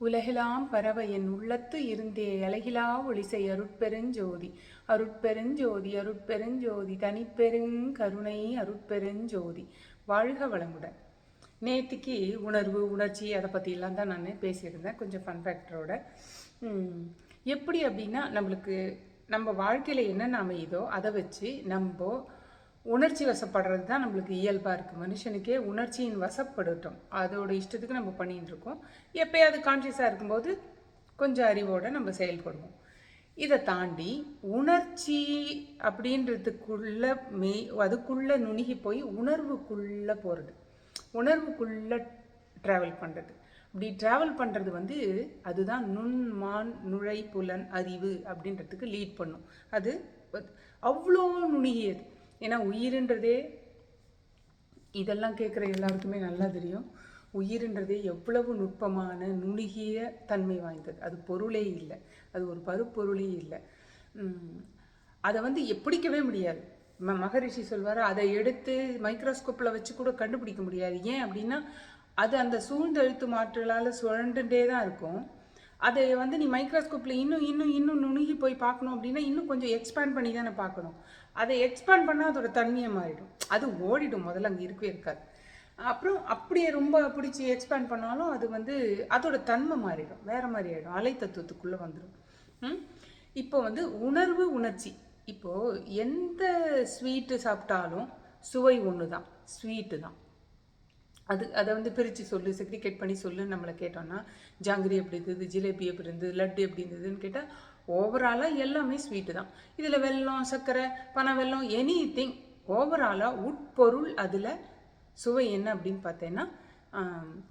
உலகெலாம் பரவ என் உள்ளத்து இருந்தே அழகிலா ஒளிசை அருட்பெருஞ்சோதி அருட்பெருஞ்சோதி அருட்பெருஞ்சோதி தனிப்பெருங்கருணை அருட்பெருஞ்சோதி வாழ்க வளமுடன். நேத்திக்கு உணர்வு உணர்ச்சி அதை பற்றிலாம் தான் நான் பேசியிருந்தேன். கொஞ்சம் ஃபன் ஃபேக்டரோட எப்படி அப்படின்னா நம்மளுக்கு நம்ம வாழ்க்கையில் என்னென்ன அமையுதோ அதை வச்சு நம்ம உணர்ச்சி வசப்படுறது தான் நம்மளுக்கு இயல்பாக இருக்குது மனுஷனுக்கே உணர்ச்சியின் வசப்படட்டும். அதோட இஷ்டத்துக்கு நம்ம பண்ணிகிட்டு இருக்கோம். எப்போயாவது கான்ஷியஸாக இருக்கும்போது கொஞ்சம் அறிவோடு நம்ம செயல்படுவோம். இதை தாண்டி உணர்ச்சி அப்படின்றதுக்குள்ளே மே அதுக்குள்ளே நுணுகி போய் உணர்வுக்குள்ளே போகிறது உணர்வுக்குள்ளே ட்ராவல் பண்ணுறது இப்படி ட்ராவல் பண்ணுறது வந்து அதுதான் நுண்மான் நுழை புலன் அறிவு அப்படின்றதுக்கு லீட் பண்ணும். அது அவ்வளோ நுணுகியது. ஏன்னா உயிருன்றதே இதெல்லாம் கேட்குற எல்லாருக்குமே நல்லா தெரியும். உயிருன்றதே எவ்வளவு நுட்பமான நுணுகிய தன்மை வாய்ந்தது. அது பொருளே இல்லை. அது ஒரு பருப்பொருளே இல்லை. அதை வந்து பிடிக்கவே முடியாது. ம மகரிஷி சொல்வார் அதை எடுத்து மைக்ரோஸ்கோப்பில் வச்சு கூட கண்டுபிடிக்க முடியாது. ஏன் அப்படின்னா அது அந்த சூழ்ந்தெழுத்து மாற்றலால் சுழண்டுட்டே தான் இருக்கும். அதை வந்து நீ மைக்ரோஸ்கோப்பில் இன்னும் இன்னும் இன்னும் நுணுகி போய் பார்க்கணும் அப்படின்னா இன்னும் கொஞ்சம் எக்ஸ்பேண்ட் பண்ணி தானே பார்க்கணும். அதை எக்ஸ்பேண்ட் பண்ணால் அதோட தன்மையை மாறிடும். அது ஓடிடும். முதல்ல அங்கே இருக்கவே இருக்காது. அப்புறம் அப்படியே ரொம்ப பிடிச்சி எக்ஸ்பேண்ட் பண்ணாலும் அது வந்து அதோட தன்மை மாறிடும். வேறு மாதிரி ஆகிடும் அலை தத்துவத்துக்குள்ளே வந்துடும் இப்போ வந்து உணர்வு உணர்ச்சி. இப்போது எந்த ஸ்வீட்டு சாப்பிட்டாலும் சுவை ஒன்று தான் ஸ்வீட்டு தான். அது அதை வந்து பிரித்து சொல்லு செக்ரிகேட் பண்ணி சொல்லு நம்மளை கேட்டோம்னா ஜாங்கிரி எப்படி இருந்தது ஜிலேபி எப்படி இருந்தது லட்டு எப்படி இருந்ததுன்னு கேட்டால் ஓவராலாக எல்லாமே ஸ்வீட்டு தான். இதில் வெல்லம் சர்க்கரை பனை வெல்லம் எனி திங் ஓவராலாக உட்பொருள் அதில் சுவை என்ன அப்படின்னு பார்த்தேன்னா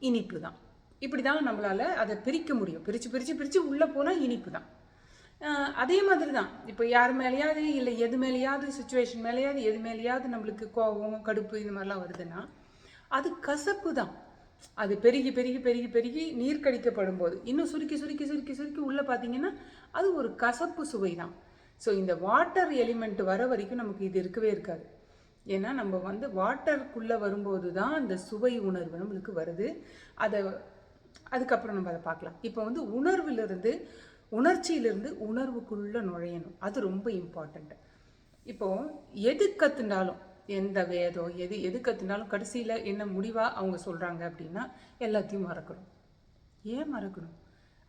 இனிப்பு தான். இப்படி தான் நம்மளால் அதை பிரிக்க முடியும். பிரித்து பிரித்து பிரித்து உள்ளே போனால் இனிப்பு தான். அதே மாதிரி தான். இப்போ யார் மேலேயாவது இல்லை எது மேலேயாவது சுச்சுவேஷன் மேலேயாவது எது மேலேயாவது நம்மளுக்கு கோபம் கடுப்பு இந்த மாதிரிலாம் வருதுன்னா அது கசப்பு தான் அது பெருகி பெருகி பெருகி பெருகி நீர் கடிக்கப்படும் போது இன்னும் சுருக்கி சுருக்கி சுருக்கி சுருக்கி உள்ளே பார்த்தீங்கன்னா அது ஒரு கசப்பு சுவை தான் ஸோ இந்த வாட்டர் எலிமெண்ட் வர வரைக்கும் நமக்கு இது இருக்கவே இருக்காது. ஏன்னா நம்ம வந்து வாட்டருக்குள்ளே வரும்போது தான் அந்த சுவை உணர்வு நம்மளுக்கு வருது. அதை அதுக்கப்புறம் நம்ம அதை பார்க்கலாம். இப்போ வந்து உணர்விலிருந்து உணர்ச்சியிலிருந்து உணர்வுக்குள்ளே நுழையணும். அது ரொம்ப இம்பார்ட்டண்ட்டு இப்போது எது கற்றுண்டாலும் எந்த வேதம் எது எது கற்றுனாலும் கடைசியில் என்ன முடிவாக அவங்க சொல்கிறாங்க அப்படின்னா எல்லாத்தையும் மறக்கணும். ஏன் மறக்கணும்?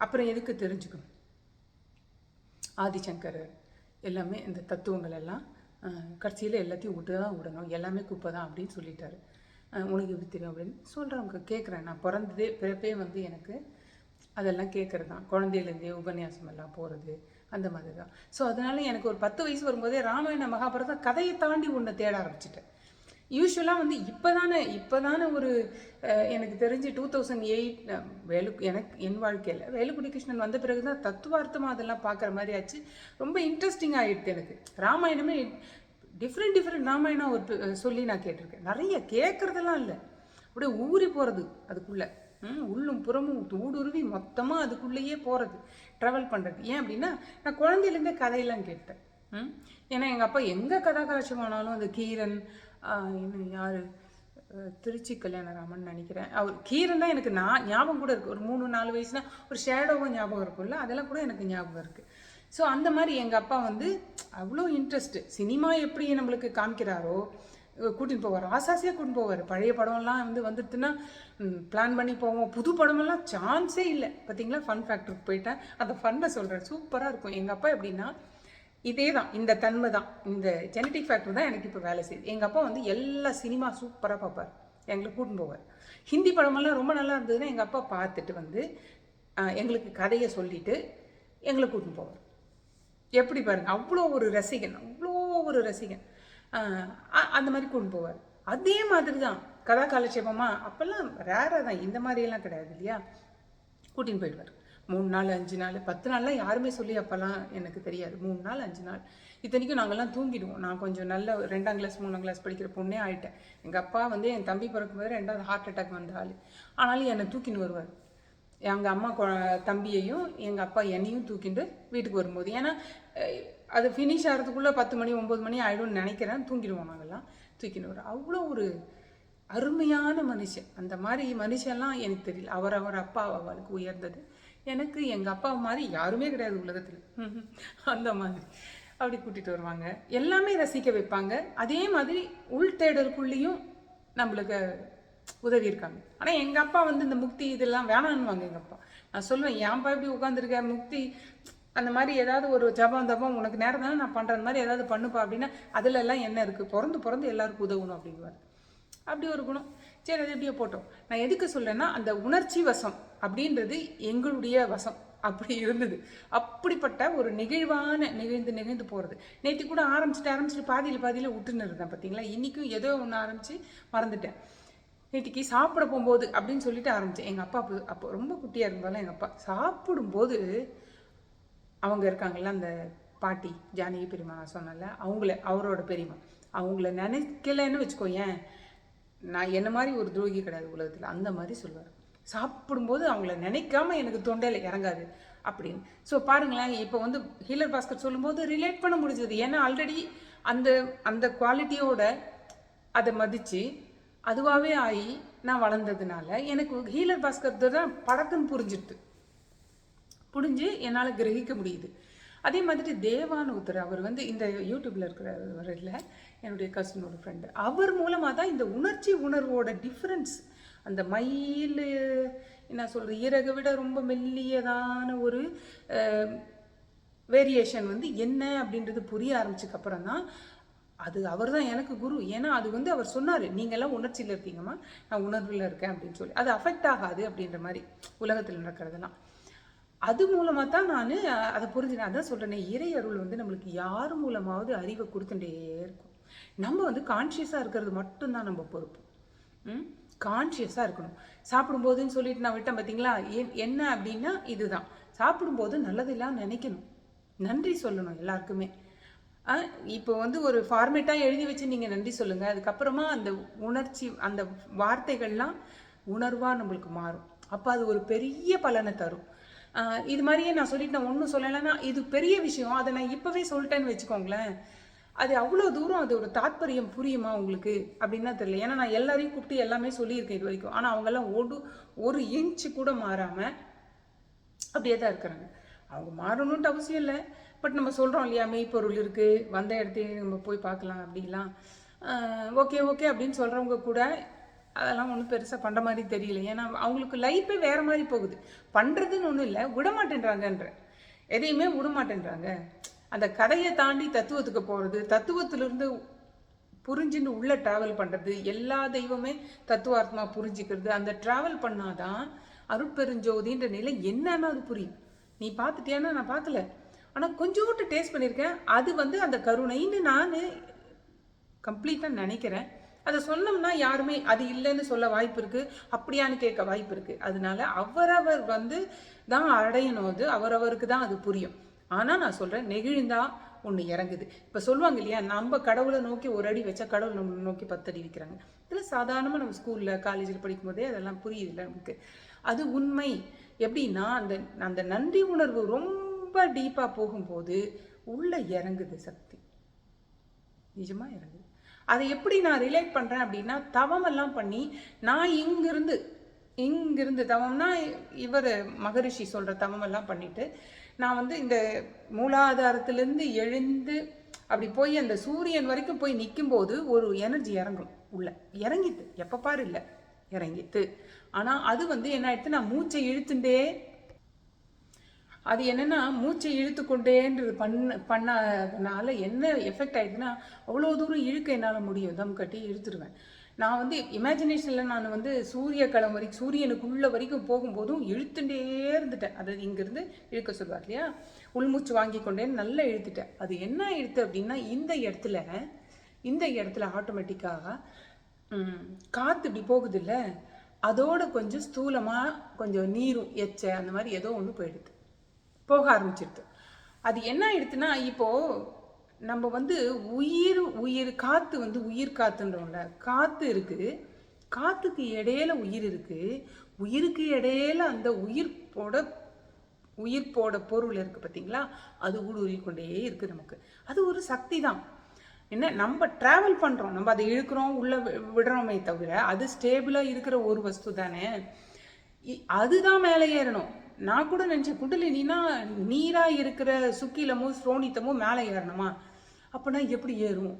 அப்புறம் எதுக்கு தெரிஞ்சுக்கணும்? ஆதிசங்கர் எல்லாமே இந்த தத்துவங்கள் எல்லாம் கடைசியில் எல்லாத்தையும் விட்டு தான் விடணும். எல்லாமே குப்பை தான் அப்படின்னு சொல்லிட்டாரு. உனக்கு எப்படி தெரியும் அப்படின்னு சொல்கிறவங்க கேட்குறேன் நான் பிறந்ததே பிறப்பே வந்து எனக்கு அதெல்லாம் கேட்குறது தான் குழந்தையிலேருந்தே உபன்யாசம் எல்லாம் போகிறது அந்த மாதிரி தான் ஸோ அதனால் எனக்கு ஒரு பத்து வயசு வரும்போதே ராமாயண மகாபாரதம் கதையை தாண்டி ஒன்று தேட ஆரம்பிச்சிட்டேன். யூஸ்வலாக வந்து இப்போ தானே இப்போ தானே ஒரு எனக்கு தெரிஞ்சு டூ தௌசண்ட் எயிட் வேலு எனக்கு என் வாழ்க்கையில் வேலுக்குடி கிருஷ்ணன் வந்த பிறகு தான் தத்துவார்த்தமாக அதெல்லாம் பார்க்குற மாதிரி ஆச்சு. ரொம்ப இன்ட்ரெஸ்டிங் ஆகிடுது எனக்கு. ராமாயணமே டிஃப்ரெண்ட் டிஃப்ரெண்ட் ராமாயணம் ஒரு சொல்லி நான் கேட்டிருக்கேன். நிறைய கேட்குறதெல்லாம் இல்லை. அப்படியே ஊறி போகிறது அதுக்குள்ளே. உள்ளும் புறமும் ஊடுருவி மொத்தமாக அதுக்குள்ளேயே போகிறது ட்ராவல் பண்ணுறது ஏன் அப்படின்னா நான் குழந்தையிலேருந்தே கதையெல்லாம் கேட்டேன். ஏன்னா எங்கள் அப்பா எங்கே கதா ஆனாலும் அந்த கீரன் இன்னும் யார்? திருச்சி கல்யாணராமன் நினைக்கிறேன். அவர் கீரன் தான் எனக்கு நான் ஞாபகம் கூட இருக்குது ஒரு மூணு நாலு வயசுனா ஒரு ஷேடோவும் ஞாபகம் இருக்கும்ல? அதெல்லாம் கூட எனக்கு ஞாபகம் இருக்குது ஸோ அந்த மாதிரி எங்கள் அப்பா வந்து அவ்வளோ இன்ட்ரெஸ்ட்டு சினிமா எப்படி நம்மளுக்கு காமிக்கிறாரோ கூட்டின்னு போவார். ஆசாசியாக கூட்டின்னு போவார். பழைய படம்லாம் வந்து வந்துட்டுன்னா பிளான் பண்ணி போவோம். புது படமெல்லாம் சான்ஸே இல்லை. பார்த்தீங்களா ஃபன் ஃபேக்டருக்கு போயிட்டேன். அந்த ஃபன்னை சொல்கிறேன் சூப்பராக இருக்கும். எங்கள் அப்பா எப்படின்னா இதே தான் இந்த தன்மை தான். இந்த ஜெனட்டிக் ஃபேக்டர் தான் எனக்கு இப்போ வேலை செய்யுது. எங்கள் அப்பா வந்து எல்லா சினிமா சூப்பராக பார்ப்பார் எங்களை கூட்டின்னு போவார். ஹிந்தி படமெல்லாம் ரொம்ப நல்லா இருந்ததுன்னா எங்கள் அப்பா பார்த்துட்டு வந்து எங்களுக்கு கதையை சொல்லிவிட்டு எங்களை கூட்டின்னு போவார். எப்படி பாருங்கள் அவ்வளோ ஒரு ரசிகன். அவ்வளோ ஒரு ரசிகன். அந்த மாதிரி கொண்டு போவார். அதே மாதிரி தான் கதா காலட்சேபமாக அப்போல்லாம் ரேராக தான். இந்த மாதிரியெல்லாம் கிடையாது இல்லையா? கூட்டின்னு போயிடுவார். மூணு நாள் அஞ்சு நாள் பத்து நாள்லாம் யாருமே சொல்லி அப்போல்லாம் எனக்கு தெரியாது. மூணு நாள் அஞ்சு நாள். இத்தனைக்கும் நாங்கள்லாம் தூங்கிடுவோம். நான் கொஞ்சம் நல்ல ரெண்டாம் கிளாஸ் மூணாம் கிளாஸ் படிக்கிற பொண்ணே ஆகிட்டேன் எங்கள் அப்பா வந்து என் தம்பி பிறக்கும்போது ரெண்டாவது ஹார்ட் அட்டாக் வந்த ஆள். ஆனாலும் என்னை தூக்கின்னு வருவார். எங்கள் அம்மா தம்பியையும் எங்கள் அப்பா என்னையும் தூக்கிட்டு வீட்டுக்கு வரும்போது. ஏன்னா அது ஃபினிஷ் ஆகிறதுக்குள்ளே பத்து மணி ஒம்பது மணி ஆகிடும்னு நினைக்கிறேன். தூங்கிடுவோம் நாங்கள்லாம் தூக்கின்னு வரும் அவ்வளோ ஒரு அருமையான மனுஷன். அந்த மாதிரி மனுஷன்லாம் எனக்கு தெரியல. அவர் அவர் அப்பா அவளுக்கு உயர்ந்தது. எனக்கு எங்கள் அப்பா மாதிரி யாருமே கிடையாது உலகத்தில். அந்த மாதிரி. அப்படி கூட்டிகிட்டு வருவாங்க. எல்லாமே ரசிக்க வைப்பாங்க. அதே மாதிரி உள் தேடலுக்குள்ளேயும் நம்மளுக்கு உதவி இருக்காங்க. ஆனால் எங்கள் அப்பா வந்து இந்த முக்தி இதெல்லாம் வேணான்னுவாங்க எங்கள் அப்பா. நான் சொல்லுவேன் ஏன்ப்பா இப்படி உட்காந்துருக்க முக்தி அந்த மாதிரி ஏதாவது ஒரு ஜபம் தபம் உனக்கு நேரம் தானே நான் பண்ணுற மாதிரி ஏதாவது பண்ணுப்பா அப்படின்னா அதில் எல்லாம் என்ன இருக்குது பிறந்து பிறந்து எல்லாருக்கும் உதவணும் அப்படிங்குவார். அப்படி ஒரு குணம். சரி அது எப்படியோ போட்டோம். நான் எதுக்கு சொல்கிறேன்னா அந்த உணர்ச்சி வசம் அப்படின்றது எங்களுடைய வசம். அப்படி இருந்தது. அப்படிப்பட்ட ஒரு நெகிழ்வான நிகழ்ந்து நிகழ்ந்து போகிறது நேற்று கூட ஆரம்பிச்சுட்டு ஆரம்பிச்சுட்டு பாதியில் பாதியில் விட்டுன்னு இருந்தேன் பார்த்தீங்களா இன்றைக்கும் ஏதோ ஒன்று ஆரம்பித்து மறந்துட்டேன். நேற்றுக்கு சாப்பிட போகும்போது அப்படின்னு சொல்லிட்டு ஆரம்பித்தேன் எங்கள் அப்பா அப்போ அப்போ ரொம்ப குட்டியாக இருந்தாலும் எங்கள் அப்பா சாப்பிடும்போது அவங்க இருக்காங்கல்ல அந்த பாட்டி ஜானகி பெரியம்மா நான் சொன்னல அவங்கள அவரோட பெரியம்மா. அவங்கள நினைக்கலன்னு வச்சுக்கோ ஏன் நான் என்ன மாதிரி ஒரு துரோகி கிடையாது உலகத்தில் அந்த மாதிரி சொல்லுவார். சாப்பிடும்போது அவங்கள நினைக்காம எனக்கு தொண்டையில் இறங்காது அப்படின்னு. ஸோ பாருங்களேன் இப்போ வந்து ஹீலர் பாஸ்கர் சொல்லும்போது ரிலேட் பண்ண முடிஞ்சது. ஏன்னா ஆல்ரெடி அந்த அந்த குவாலிட்டியோட அதை மதித்து அதுவாகவே ஆகி நான் வளர்ந்ததுனால எனக்கு ஹீலர் பாஸ்கர் தான் படக்குன்னு புரிஞ்சிடுது புரிஞ்சு என்னால் கிரகிக்க முடியுது. அதே மாதிரி தேவானுத்தர் அவர் வந்து இந்த யூடியூப்ல இருக்கிறவர் என்னுடைய கசினோட ஃப்ரெண்டு அவர் மூலமாக தான் இந்த உணர்ச்சி உணர்வோட டிஃப்ரென்ஸ் அந்த மயில் என்ன சொல்கிறது இறகை விட ரொம்ப மெல்லியதான ஒரு வேரியேஷன் வந்து என்ன அப்படின்றது புரிய ஆரம்பிச்சதுக்கப்புறம் தான் அது அவர் தான் எனக்கு குரு. ஏன்னா அது வந்து அவர் சொன்னார் நீங்கள்லாம் உணர்ச்சியில் இருக்கீங்கம்மா நான் உணர்வில் இருக்கேன் அப்படின்னு சொல்லி. அது அஃபெக்ட் ஆகாது அப்படின்ற மாதிரி உலகத்தில் நடக்கிறதெல்லாம். அது மூலமாக தான் நான் அதை புரிஞ்சுனேன் அதான் சொல்கிறேனே இறை அருள் வந்து நம்மளுக்கு யார் மூலமாவது அறிவை கொடுத்துட்டே இருக்கும். நம்ம வந்து கான்ஷியஸாக இருக்கிறது மட்டும்தான் நம்ம பொறுப்பு. ம்? கான்ஷியஸாக இருக்கணும். சாப்பிடும்போதுன்னு சொல்லிட்டு நான் விட்டேன் பார்த்தீங்களா என் என்ன அப்படின்னா இதுதான். சாப்பிடும்போது நல்லதெல்லாம் நினைக்கணும். நன்றி சொல்லணும் எல்லாருக்குமே. இப்போ வந்து ஒரு ஃபார்மேட்டாக எழுதி வச்சு நீங்கள் நன்றி சொல்லுங்கள் அதுக்கப்புறமா அந்த உணர்ச்சி அந்த வார்த்தைகள்லாம் உணர்வாக நம்மளுக்கு மாறும். அப்போ அது ஒரு பெரிய பலனை தரும். இது மாதிரியே நான் சொல்லிட்டு நான் ஒன்றும் சொல்லலைன்னா இது பெரிய விஷயம். அதை நான் இப்போவே சொல்லிட்டேன்னு வச்சுக்கோங்களேன். அது அவ்வளோ தூரம் அதோட தாத்பரியம் புரியுமா உங்களுக்கு? அப்படின்னா தெரியல. ஏன்னா நான் எல்லாரையும் கூப்பிட்டு எல்லாமே சொல்லியிருக்கேன் இது வரைக்கும். ஆனால் அவங்கெல்லாம் ஒரு ஒரு இன்ச்சு கூட மாறாமல் அப்படியே தான் இருக்கிறாங்க. அவங்க மாறணுன்ட்டு அவசியம் இல்லை. பட் நம்ம சொல்கிறோம் இல்லையா மெய்ப்பொருள் இருக்குது வந்த இடத்தையும் நம்ம போய் பார்க்கலாம் அப்படிலாம். ஓகே ஓகே அப்படின்னு சொல்கிறவங்க கூட அதெல்லாம் ஒன்றும் பெருசாக பண்ணுற மாதிரி தெரியல. ஏன்னா அவங்களுக்கு லைஃபே வேறு மாதிரி போகுது. பண்ணுறதுன்னு ஒன்றும் இல்லை. விடமாட்டேன்றாங்கன்ற. எதையுமே விடமாட்டேன்றாங்க. அந்த கதையை தாண்டி தத்துவத்துக்கு போகிறது தத்துவத்திலிருந்து புரிஞ்சுன்னு உள்ளே ட்ராவல் பண்ணுறது எல்லா தெய்வமே தத்துவார்த்தமாக புரிஞ்சுக்கிறது அந்த ட்ராவல் பண்ணாதான் அருட்பெருஞ்சோதின்ற நிலை என்னன்னு அது புரியும். நீ பார்த்துட்டியானா நான் பார்க்கல. ஆனால் கொஞ்சோண்டு டேஸ்ட் பண்ணியிருக்கேன் அது வந்து அந்த கருணைன்னு நான் கம்ப்ளீட்டாக நினைக்கிறேன். அதை சொன்னோம்னா யாருமே அது இல்லைன்னு சொல்ல வாய்ப்பு இருக்குது அப்படியான்னு கேட்க வாய்ப்பு இருக்குது அதனால அவரவர் வந்து தான் அடையணும் அது அவரவருக்கு தான் அது புரியும். ஆனால் நான் சொல்கிறேன் நெகிழ்ந்தா ஒன்று இறங்குது. இப்போ சொல்லுவாங்க இல்லையா நம்ம கடவுளை நோக்கி ஒரு அடி வச்சா கடவுள் நம்ம நோக்கி பத்து அடி வைக்கிறாங்க. இதில் சாதாரணமாக நம்ம ஸ்கூலில் காலேஜில் படிக்கும் போதே அதெல்லாம் புரியுதுல்ல நமக்கு. அது உண்மை. எப்படின்னா அந்த அந்த நன்றி உணர்வு ரொம்ப டீப்பாக போகும்போது உள்ளே இறங்குது சக்தி. நிஜமாக இறங்குது. அதை எப்படி நான் ரிலேட் பண்ணுறேன் அப்படின்னா தவமெல்லாம் பண்ணி நான் இங்கிருந்து இங்கிருந்து தவம்னா இவர் மகரிஷி சொல்கிற தவமெல்லாம் பண்ணிவிட்டு நான் வந்து இந்த மூலாதாரத்திலேருந்து எழுந்து அப்படி போய் அந்த சூரியன் வரைக்கும் போய் நிற்கும்போது ஒரு எனர்ஜி இறங்கும் உள்ள. இறங்கிட்டு. எப்போ பாரு இல்லை. இறங்கிட்டு. ஆனால் அது வந்து என்ன ஆயிடுத்து நான் மூச்சை இழுத்துட்டே அது என்னென்னா மூச்சை இழுத்து கொண்டேன்றது பண்ண பண்ணாதனால என்ன எஃபெக்ட் ஆயிடுதுன்னா அவ்வளோ தூரம் இழுக்க என்னால் முடியும். தம் கட்டி இழுத்துருவேன். நான் வந்து இமேஜினேஷனில் நான் வந்து சூரிய களம் வரைக்கும் சூரியனுக்குள்ள வரைக்கும் போகும்போதும் இழுத்துட்டே இருந்துட்டேன். அதாவது இங்கேருந்து இழுக்க சொல்லுவார் இல்லையா? உள்மூச்சு வாங்கி கொண்டேன்னு நல்லா இழுத்துட்டேன். அது என்ன இழுத்து அப்படின்னா இந்த இடத்துல இந்த இடத்துல ஆட்டோமேட்டிக்காக காற்று இப்படி போகுது இல்லை அதோட கொஞ்சம் ஸ்தூலமாக கொஞ்சம் நீரும் எச்சை அந்த மாதிரி ஏதோ ஒன்று போயிடுது. போக ஆரம்பிச்சிருது அது என்ன ஆயிடுதுன்னா இப்போது நம்ம வந்து உயிர் உயிர் காற்று வந்து உயிர் காற்றுன்றோம்ல காற்று இருக்குது காற்றுக்கு இடையில உயிர் இருக்குது உயிருக்கு இடையில அந்த உயிர் போட உயிர் போட பொருள் இருக்குது பார்த்தீங்களா அது ஊடுருவி கொண்டே இருக்குது நமக்கு. அது ஒரு சக்தி தான். என்ன நம்ம ட்ராவல் பண்ணுறோம் நம்ம அதை இழுக்கிறோம் உள்ளே விடுறோமே தவிர அது ஸ்டேபிளாக இருக்கிற ஒரு வஸ்து தானே. இ- அதுதான் மேலே ஏறணும். நான் கூட நினச்சேன் குண்டலினா நீராக இருக்கிற சுக்கிலமோ ஸ்ரோனித்தமோ மேலே ஏறணுமா? அப்போனா எப்படி ஏறும்?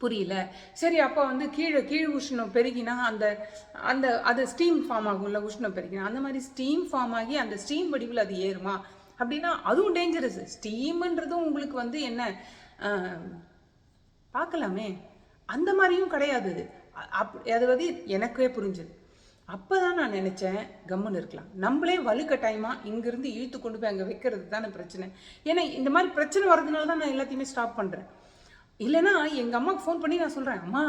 புரியல. சரி அப்போ வந்து கீழே கீழ் உஷ்ணம் பெருகினா அந்த அந்த அது ஸ்டீம் ஃபார்ம் ஆகும்ல உஷ்ணம் பெருகினா அந்த மாதிரி ஸ்டீம் ஃபார்ம் ஆகி அந்த ஸ்டீம் வடிவில் அது ஏறுமா? அப்படின்னா அதுவும் டேஞ்சரஸ் ஸ்டீம்ன்றதும் உங்களுக்கு வந்து என்ன பார்க்கலாமே. அந்த மாதிரியும் கிடையாது. அது அப் அது வந்து எனக்கே புரிஞ்சுது. அப்போ தான் நான் நினச்சேன் கம்முன்னு இருக்கலாம். நம்மளே வலுக்கட்டாயமாக இங்கேருந்து இழுத்து கொண்டு போய் அங்கே வைக்கிறது தானே பிரச்சனை. ஏன்னா இந்த மாதிரி பிரச்சனை வர்றதுனால தான் நான் எல்லாத்தையுமே ஸ்டாப் பண்ணுறேன் இல்லைன்னா எங்கள் அம்மாவுக்கு ஃபோன் பண்ணி நான் சொல்கிறேன் அம்மா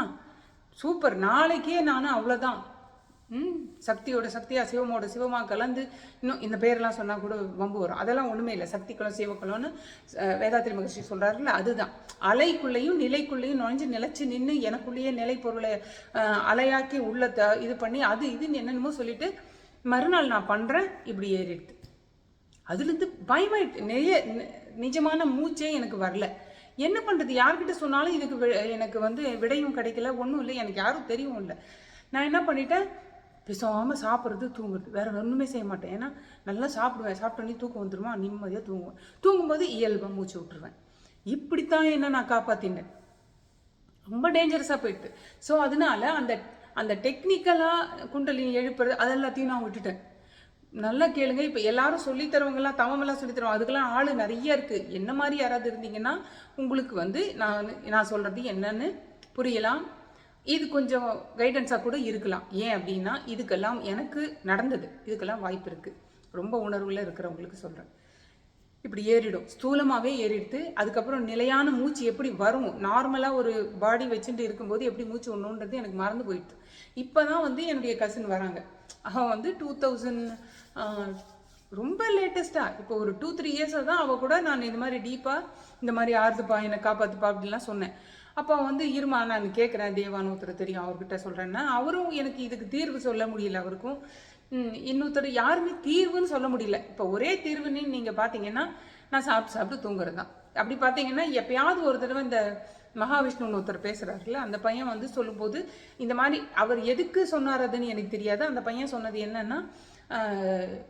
சூப்பர் நாளைக்கே நான் அவ்வளோதான் ம். சக்தியோட சக்தியாக சிவமோட சிவமா கலந்து இன்னும் இந்த பேரெல்லாம் சொன்னால் கூட வம்பு வரும். அதெல்லாம் ஒன்றுமே இல்லை. சக்தி சிவக்குளம்னு வேதாத்திரி மகர்ஷி சொல்கிறாருல்ல அதுதான். அலைக்குள்ளேயும் நிலைக்குள்ளேயும் நுழைஞ்சு நிலச்சி நின்று எனக்குள்ளேயே நிலை பொருளை அலையாக்கி உள்ள இது பண்ணி அது இதுன்னு என்னென்னமோ சொல்லிட்டு மறுநாள் நான் பண்ணுறேன் இப்படி ஏறிடுது. அதுலேருந்து பயமாயிட்டு நிறைய நிஜமான மூச்சே எனக்கு வரல. என்ன பண்ணுறது யார்கிட்ட சொன்னாலும் இதுக்கு எனக்கு வந்து விடையும் கிடைக்கல ஒன்றும் இல்லை எனக்கு யாரும் தெரியவும் இல்லை. நான் என்ன பண்ணிட்டேன்? பேசாமல் சாப்பிட்றது தூங்குறது. வேறு ஒன்றுமே செய்ய மாட்டேன். ஏன்னா நல்லா சாப்பிடுவேன். சாப்பிட்டோன்னே தூக்கம் வந்துடுமா நிம்மதியாக தூங்குவேன். தூங்கும்போது இயல்பாக மூச்சு விட்டுருவேன். இப்படித்தான் என்ன நான் காப்பாற்றினேன் ரொம்ப டேஞ்சரஸாக போயிட்டு ஸோ அதனால அந்த அந்த டெக்னிக்கலாக குண்டலினி எழுப்புறது அதெல்லாத்தையும் நான் விட்டுட்டேன். நல்லா கேளுங்க. இப்போ எல்லாரும் சொல்லித்தரவங்கலாம் தவமெல்லாம் சொல்லித்தருவோம் அதுக்கெல்லாம் ஆள் நிறைய இருக்குது என்ன மாதிரி யாராவது இருந்தீங்கன்னா உங்களுக்கு வந்து நான் நான் சொல்கிறது என்னன்னு புரியலாம். இது கொஞ்சம் கைடன்ஸாக கூட இருக்கலாம். ஏன் அப்படின்னா இதுக்கெல்லாம் எனக்கு நடந்தது. இதுக்கெல்லாம் வாய்ப்பு இருக்குது ரொம்ப உணர்வில் இருக்கிறவங்களுக்கு சொல்கிறேன் இப்படி ஏறிடும். ஸ்தூலமாகவே ஏறிடுது அதுக்கப்புறம் நிலையான மூச்சு எப்படி வரும்? நார்மலாக ஒரு பாடி வச்சுட்டு இருக்கும்போது எப்படி மூச்சு ஒன்றுன்றது எனக்கு மறந்து போயிடுது. இப்போ தான் வந்து என்னுடைய கசின் வராங்க. அவன் வந்து டூ தௌசண்ட் ரொம்ப லேட்டஸ்ட்டாக இப்போ ஒரு டூ த்ரீ இயர்ஸாக தான் அவள் கூட நான் இந்த மாதிரி டீப்பாக இந்த மாதிரி ஆறுதுப்பா என்னை காப்பாற்றுப்பா அப்படின்லாம் சொன்னேன். அப்போ வந்து இருமா நான் கேட்குறேன் தேவான்னு ஒருத்தர் தெரியும் அவர்கிட்ட சொல்கிறேன்னா அவரும் எனக்கு இதுக்கு தீர்வு சொல்ல முடியல அவருக்கும். இன்னொருத்தர் யாருமே தீர்வுன்னு சொல்ல முடியல. இப்போ ஒரே தீர்வுன்னு நீங்கள் பார்த்தீங்கன்னா நான் சாப்பிட்டு சாப்பிட்டு தூங்குறது தான் அப்படி பார்த்தீங்கன்னா எப்பயாவது ஒரு தடவை இந்த மகாவிஷ்ணுன்னு ஒருத்தர் பேசுகிறாருல அந்த பையன் வந்து சொல்லும்போது இந்த மாதிரி அவர் எதுக்கு சொன்னார் அதுன்னு எனக்கு தெரியாது. அந்த பையன் சொன்னது என்னன்னா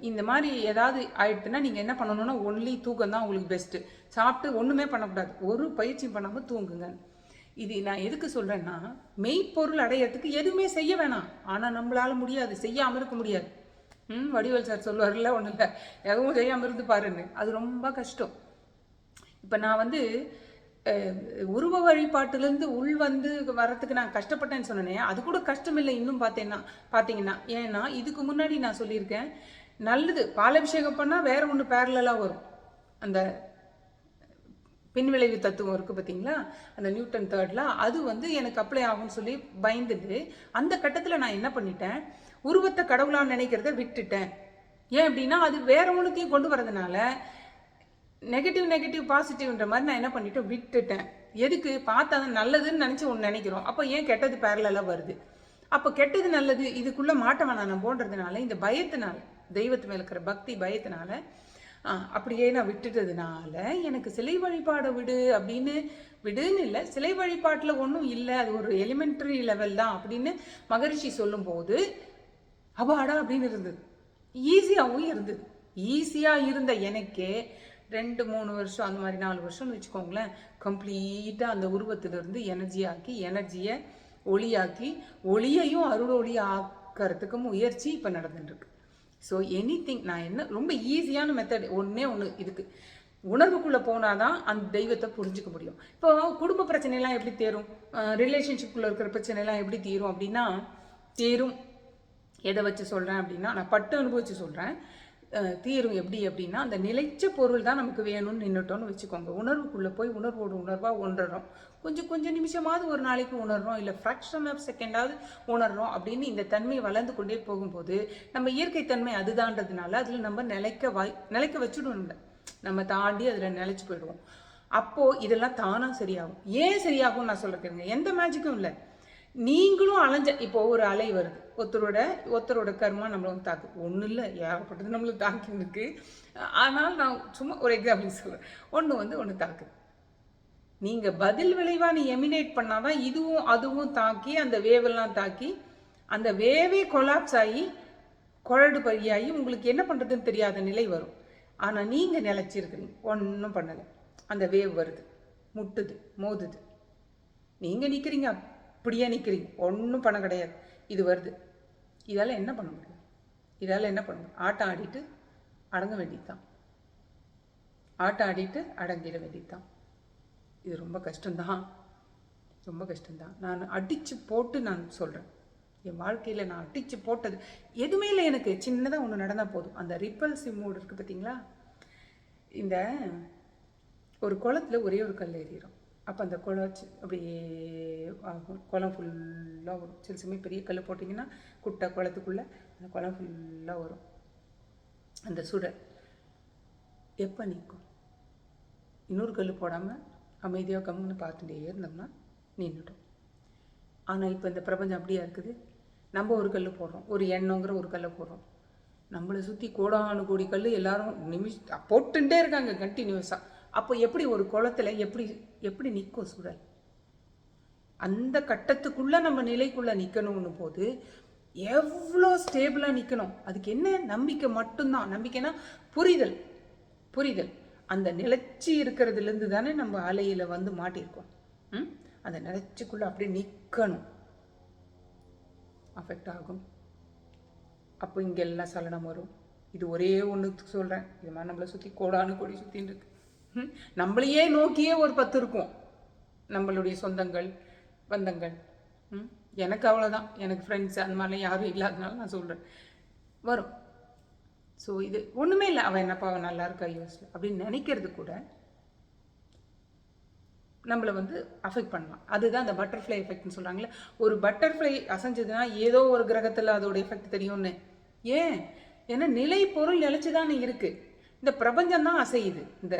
இந்த மாதிரி ஏதாவது ஆயிடுச்சுன்னா நீங்கள் என்ன பண்ணணும்னா ஒன்லி தூக்கம் தான் உங்களுக்கு பெஸ்ட்டு சாப்பிட்டு ஒன்றுமே பண்ணக்கூடாது. ஒரு பயிற்சியும் பண்ணாமல் தூங்குங்க இது நான் எதுக்கு சொல்கிறேன்னா மெய்ப்பொருள் அடையறதுக்கு எதுவுமே செய்ய வேணாம். ஆனால் நம்மளால் முடியாது. செய்யாமல் இருக்க முடியாது. ம் வடிவல் சார் சொல்லுவார்ல ஒன்றும் இல்லை. எதுவும் செய்யாமல் இருந்து பாருன்னு. அது ரொம்ப கஷ்டம். இப்போ நான் வந்து உருவ வழிபாட்டிலேருந்து உள் வந்து வரத்துக்கு நான் கஷ்டப்பட்டேன்னு சொன்னேன் அது கூட கஷ்டம் இல்லை இன்னும் பார்த்தேன்னா பார்த்தீங்கன்னா. ஏன்னா இதுக்கு முன்னாடி நான் சொல்லியிருக்கேன் நல்லது பாலாபிஷேகம் பண்ணால் வேற ஒன்று பேரலாக வரும். அந்த பின்விளைவு தத்துவம் இருக்குது பார்த்தீங்களா அந்த நியூட்டன் தேர்ட்ல அது வந்து எனக்கு அப்ளை ஆகும்னு சொல்லி பயந்துட்டு அந்த கட்டத்தில் நான் என்ன பண்ணிட்டேன்? உருவத்தை கடவுளாக நினைக்கிறத விட்டுட்டேன். ஏன் அப்படின்னா அது வேற ஒன்றுத்தையும் கொண்டு வரதுனால நெகட்டிவ் நெகட்டிவ் பாசிட்டிவ்ன்ற மாதிரி நான் என்ன பண்ணிட்டேன்? விட்டுட்டேன். எதுக்கு? பார்த்தா அது நல்லதுன்னு நினச்சி ஒன்று நினைக்கிறோம். அப்போ ஏன் கெட்டது பேரலாக வருது? அப்போ கெட்டது நல்லது இதுக்குள்ளே மாட்ட வேணாம் நான் போன்றதுனால இந்த பயத்தினால தெய்வத்து மேல இருக்கிற பக்தி பயத்தினால அப்படியே நான் விட்டுட்டதுனால எனக்கு சிலை வழிபாடை விடு அப்படின்னு விடுன்னு இல்லை. சிலை வழிபாட்டில் ஒன்றும் இல்லை. அது ஒரு எலிமெண்ட்ரி லெவல் தான் அப்படின்னு மகரிஷி சொல்லும்போது அபாடா அப்படின்னு இருந்தது. ஈஸியாகவும் இருந்தது. ஈஸியாக இருந்த எனக்கே ரெண்டு மூணு வருஷம் அந்த மாதிரி நாலு வருஷம்னு வச்சுக்கோங்களேன் கம்ப்ளீட்டாக அந்த உருவத்திலிருந்து எனர்ஜி ஆக்கி எனர்ஜியை ஒளியாக்கி ஒளியையும் அருள் ஒளி ஆக்கிறதுக்கு முயற்சி இப்போ நடந்துட்டுருக்கு ஸோ எனி திங் நான் என்ன ரொம்ப ஈஸியான மெத்தட் ஒன்றே ஒன்று இதுக்கு உணர்வுக்குள்ளே போனால் தான் அந்த தெய்வத்தை புரிஞ்சுக்க முடியும். இப்போ குடும்ப பிரச்சனைலாம் எப்படி தீரும்? ரிலேஷன்ஷிப்புக்குள்ளே இருக்கிற பிரச்சனைலாம் எப்படி தீரும் அப்படின்னா தீரும். எதை வச்சு சொல்கிறேன் அப்படின்னா நான் பட்டு அனுபவிச்சு சொல்கிறேன் தீரும் எப்படி அப்படின்னா அந்த நிலைச்ச பொருள் தான் நமக்கு வேணும்னு நின்றுட்டோம்னு வச்சுக்கோங்க. உணர்வுக்குள்ளே போய் உணர்வோடு உணர்வாக உணர்றோம். கொஞ்சம் கொஞ்சம் நிமிஷமாவது ஒரு நாளைக்கு உணர்றோம் இல்லை ஃப்ராக்ஷன் ஆஃப் செகண்டாவது உணர்றோம் அப்படின்னு இந்த தன்மை வளர்ந்து கொண்டே போகும்போது நம்ம இயற்கை தன்மை அதுதான்றதுனால அதில் நம்ம நிலைக்க வாய் நிலைக்க வச்சுடுவோம் நம்ம நம்ம தாண்டி அதில் நிலைச்சு போயிடுவோம். அப்போது இதெல்லாம் தானாக சரியாகும். ஏன் சரியாகும் நான் சொல்லிருக்கேங்க எந்த மேஜிக்கும் இல்லை. நீங்களும் அலைஞ்ச இப்போ ஒரு அலை வருது. ஒருத்தரோட ஒருத்தரோட கர்மா நம்மள வந்து தாக்கு ஒன்றும் இல்லை ஏகப்பட்டது நம்மளுக்கு தாக்கின்னு இருக்கு ஆனால் நான் சும்மா ஒரு எக்ஸாம்பிள் சொல்கிறேன் ஒன்று வந்து ஒன்று தாக்குது நீங்கள் பதில் விளைவாக நீ எமினேட் பண்ணாதான் இதுவும் அதுவும் தாக்கி அந்த வேவெல்லாம் தாக்கி அந்த வேவே கொலாப்ஸ் ஆகி குழடு பறியாகி உங்களுக்கு என்ன பண்ணுறதுன்னு தெரியாத நிலை வரும். ஆனால் நீங்கள் நிலச்சிருக்கிறீங்க ஒன்றும் பண்ணலை. அந்த வேவ் வருது. முட்டுது மோதுது. நீங்கள் நிற்கிறீங்க அப்படியே நிற்கிறீங்க ஒன்றும் பணம் கிடையாது. இது வருது. இதால் என்ன பண்ண முடியும்? இதால் என்ன பண்ண முடியும்? ஆட்டம் ஆடிட்டு அடங்க வேண்டியதுதான். ஆட்டம் ஆடிட்டு அடங்கிட வேண்டியதுதான். இது ரொம்ப கஷ்டம்தான். ரொம்ப கஷ்டம்தான். நான் அடித்து போட்டு நான் சொல்கிறேன் என் வாழ்க்கையில் நான் அடித்து போட்டது எதுவுமே இல்லை எனக்கு. சின்னதாக ஒன்று நடந்தால் போதும். அந்த ரிப்பல்சிவ் மூடு இருக்குது பார்த்தீங்களா இந்த ஒரு குளத்துல ஒரே ஒரு கல் ஏறிடும் அப்போ அந்த குளம் அப்படியே ஆகும் குளம் ஃபுல்லாக வரும். சில சமயம் பெரிய கல் போட்டிங்கன்னா குட்டை குளத்துக்குள்ளே அந்த குளம் ஃபுல்லாக வரும். அந்த சுடர் எப்போ நிற்கும் இன்னொரு கல் போடாமல் அமைதியாக கம்முன்னு பார்த்துட்டே இருந்தோம்னா நின்றுடும் ஆனால் இப்போ இந்த பிரபஞ்சம் அப்படியா இருக்குது? நம்ம ஒரு கல் போடுறோம். ஒரு எண்ணங்கிற ஒரு கல்லை போடுறோம். நம்மளை சுற்றி கோடானு கோடி கல் எல்லாரும் நிமிஷ் போட்டுட்டே இருக்காங்க கண்டினியூஸாக அப்போ எப்படி ஒரு குளத்துல எப்படி எப்படி நிற்கும் சுழல்? அந்த கட்டத்துக்குள்ளே நம்ம நிலைக்குள்ளே நிற்கணும்னு போது எவ்வளோ ஸ்டேபிளாக நிற்கணும் அதுக்கு என்ன நம்பிக்கை மட்டும்தான். நம்பிக்கைனா புரிதல். புரிதல். அந்த நிலைச்சி இருக்கிறதுலேருந்து தானே நம்ம அலையில் வந்து மாட்டியிருக்கோம். ம்? அந்த நிலச்சிக்குள்ளே அப்படியே நிற்கணும் அஃபெக்ட் ஆகும். அப்போ இங்கே எல்லாம் சலனம் வரும். இது ஒரே ஒன்று சொல்கிறேன் இது மாதிரி நம்மளை சுற்றி கோடானு கோடி சுற்றின்னு இருக்கு. நம்மளையே நோக்கியே ஒரு பத்து இருக்கும். நம்மளுடைய சொந்தங்கள் பந்தங்கள். ம்? எனக்கு அவ்வளோதான் எனக்கு ஃப்ரெண்ட்ஸ் அந்த மாதிரிலாம் யாரும் இல்லாதனால நான் சொல்கிறேன் வரும். ஸோ இது ஒன்றுமே இல்லை. அவன் என்னப்பா அவன் நல்லா இருக்கா யோசி அப்படின்னு நினைக்கிறது கூட நம்மளை வந்து அஃபெக்ட் பண்ணலாம். அதுதான் அந்த பட்டர்ஃப்ளை எஃபெக்ட்னு சொல்கிறாங்களே ஒரு பட்டர்ஃப்ளை அசைஞ்சதுன்னா ஏதோ ஒரு கிரகத்தில் அதோட எஃபெக்ட் தெரியும்னு. ஏன்? ஏன்னா நிலை பொருள் நிலச்சி தானே இருக்குது இந்த பிரபஞ்சம் தான் அசையுது. இந்த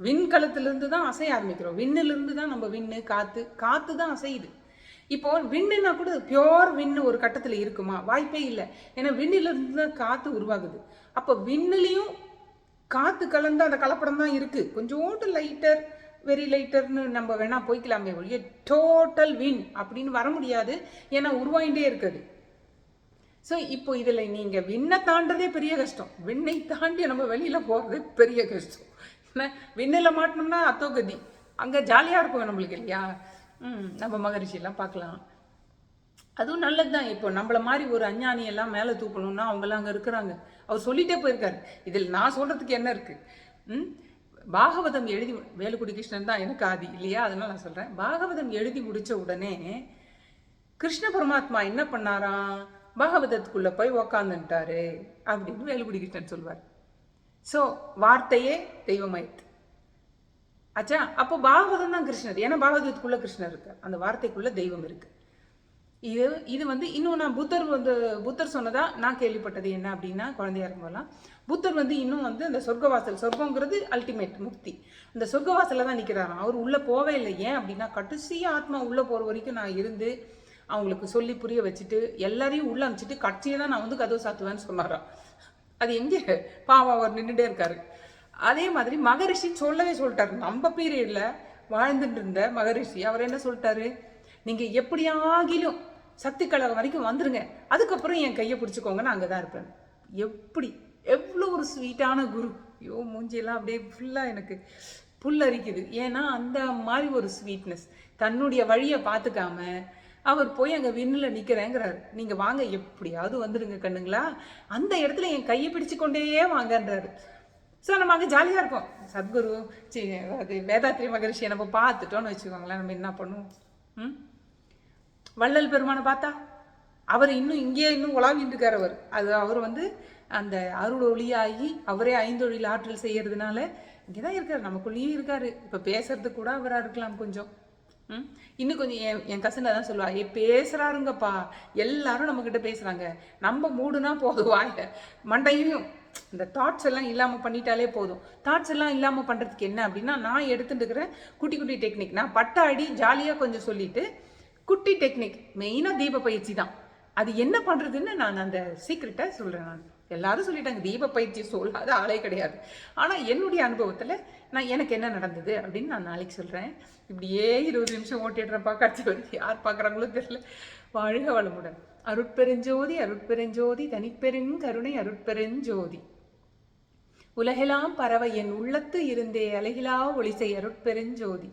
விண்கலத்திலிருந்து தான் அசைய ஆரம்பிக்கிறோம். விண்ணிலிருந்து தான் நம்ம விண்ணு காற்று காற்று தான் அசையுது. இப்போ விண்ணுன்னா கூட பியோர் விண்ணு ஒரு கட்டத்தில் இருக்குமா? வாய்ப்பே இல்லை. ஏன்னா விண்ணிலிருந்து தான் காற்று உருவாகுது. அப்போ விண்ணிலையும் காற்று கலந்து அந்த கலப்படம் தான் இருக்குது கொஞ்சோண்டு லைட்டர் வெரி லைட்டர்னு நம்ம வேணால் போய்க்கலாமே ஒழிய டோட்டல் வின் அப்படின்னு வர முடியாது. ஏன்னா உருவாயிட்டே இருக்குது. ஸோ இப்போ இதில் நீங்கள் விண்ணை தாண்டதே பெரிய கஷ்டம். விண்ணை தாண்டி நம்ம வெளியில் போகிறது பெரிய கஷ்டம். என்ன விண்ணில் மாட்டினோம்னா அத்தோ கதி அங்கே ஜாலியாக இருக்கும் நம்மளுக்கு இல்லையா? ம் நம்ம மகரிஷியெல்லாம் பார்க்கலாம். அதுவும் நல்லது தான் இப்போ நம்மள மாதிரி ஒரு அஞ்ஞானியெல்லாம் மேலே தூக்கணும்னா அவங்கெல்லாம் அங்கே இருக்கிறாங்க. அவர் சொல்லிட்டே போயிருக்காரு. இதில் நான் சொல்கிறதுக்கு என்ன இருக்குது ம் பாகவதம் எழுதி வேலுக்குடி கிருஷ்ணன் தான் எனக்கு ஆதி இல்லையா? அதனால நான் சொல்கிறேன் பாகவதம் எழுதி முடித்த உடனே கிருஷ்ண பரமாத்மா என்ன பண்ணாராம்? பாகவதத்துக்குள்ளே போய் உக்காந்துட்டாரு அப்படின்னு வேலுக்குடி கிருஷ்ணன் சொல்வார். ஸோ வார்த்தையே தெய்வமாயிற்று. ஆச்சா அப்போ பாகவதம் தான் கிருஷ்ணர். ஏன்னா பாகவதத்துக்குள்ளே கிருஷ்ணர் இருக்கு. அந்த வார்த்தைக்குள்ளே தெய்வம் இருக்கு. இது இது வந்து இன்னும் நான் புத்தர் வந்து புத்தர் சொன்னதா நான் கேள்விப்பட்டது என்ன அப்படின்னா குழந்தையா இருக்கும்போதெல்லாம் புத்தர் வந்து இன்னும் வந்து அந்த சொர்க்கவாசல் சொர்க்கங்கிறது அல்டிமேட் முக்தி. அந்த சொர்க்கவாசலில் தான் நிற்கிறாராம் அவர் உள்ளே போவே இல்லை. ஏன் அப்படின்னா கடைசியாக ஆத்மா உள்ளே போகிற வரைக்கும் நான் இருந்து அவங்களுக்கு சொல்லி புரிய வச்சுட்டு எல்லாரையும் உள்ள அனுப்பிச்சிட்டு கட்சியை தான் நான் வந்து கதவு சாத்துவேன்னு சொன்னாராம். அது எங்கே? பாவம் அவர் நின்றுட்டே இருக்காரு. அதே மாதிரி மகரிஷி சொல்லவே சொல்லிட்டாரு. நம்ம பீரியடில் வாழ்ந்துட்டு இருந்த மகரிஷி அவர் என்ன சொல்லிட்டாரு? நீங்கள் எப்படியாகிலும் சக்தி கழகம் வரைக்கும் வந்துடுங்க அதுக்கப்புறம் என் கையை பிடிச்சிக்கோங்க நான் அங்கே தான் இருப்பேன். எப்படி? எவ்வளோ ஒரு ஸ்வீட்டான குரு. ஐயோ மூஞ்சியெல்லாம் அப்படியே ஃபுல்லாக எனக்கு புல்லரிக்குது. ஏன்னா அந்த மாதிரி ஒரு ஸ்வீட்னஸ் தன்னுடைய வழியை பார்த்துக்காம அவர் போய் அங்கே விண்ணில் நிற்கிறேங்கிறாரு நீங்கள் வாங்க எப்படியாவது வந்துடுங்க கண்ணுங்களா. அந்த இடத்துல என் கையை பிடிச்சு கொண்டே வாங்கன்றாரு. ஸோ நம்ம அங்கே ஜாலியாக இருக்கோம் சத்குரு சி அது வேதாத்ரி மகரிஷியை நம்ம பார்த்துட்டோம்னு வச்சுக்கோங்களேன். நம்ம என்ன பண்ணுவோம்? ம்? வள்ளல் பெருமானை பார்த்தா? அவர் இன்னும் இங்கேயே இன்னும் உலாவிட்டு இருக்கார் அவர். அது அவர் வந்து அந்த அருள் ஒளியாகி அவரே ஐந்தொழில் ஆற்றல் செய்யறதுனால இங்கே தான் இருக்கார். நமக்குள்ளேயே இருக்கார். இப்போ பேசுறது கூட அவராக இருக்கலாம் கொஞ்சம். இன்னும் கொஞ்சம் என் என் கசனை தான் சொல்லுவா ஏ பேசுகிறாருங்கப்பா எல்லாரும் நம்மக்கிட்ட பேசுகிறாங்க நம்ம மூடுனா போதும் வாயில மண்டையும் இந்த தாட்ஸ் எல்லாம் இல்லாமல் பண்ணிட்டாலே போதும். தாட்ஸ் எல்லாம் இல்லாமல் பண்ணுறதுக்கு என்ன அப்படின்னா நான் எடுத்துட்டு குட்டி குட்டி டெக்னிக் நான் பட்டாடி ஜாலியாக கொஞ்சம் சொல்லிட்டு குட்டி டெக்னிக் மெயினாக தீப பயிற்சி தான். அது என்ன பண்ணுறதுன்னு நான் அந்த சீக்ரெட்டை சொல்கிறேன் நான். எல்லாரும் சொல்லிட்டாங்க தீப பயிற்சி சொல்லாத ஆளே கிடையாது. ஆனால் என்னுடைய அனுபவத்தில் நான் எனக்கு என்ன நடந்தது அப்படின்னு நான் நாளைக்கு சொல்கிறேன் இப்படியே இருபது நிமிஷம் ஓட்டிடுறேன்ப்பா கட்சி வரைக்கும் யார் பார்க்குறாங்களோ தெரியல. வாழ்க வளமுடன். அருட்பெருஞ்சோதி அருட்பெருஞ்சோதி தனிப்பெருங்கருணை அருட்பெருஞ்சோதி. உலகெல்லாம் பறவை என் உள்ளத்து இருந்தே அலகிலா ஒளிசை அருட்பெருஞ்சோதி.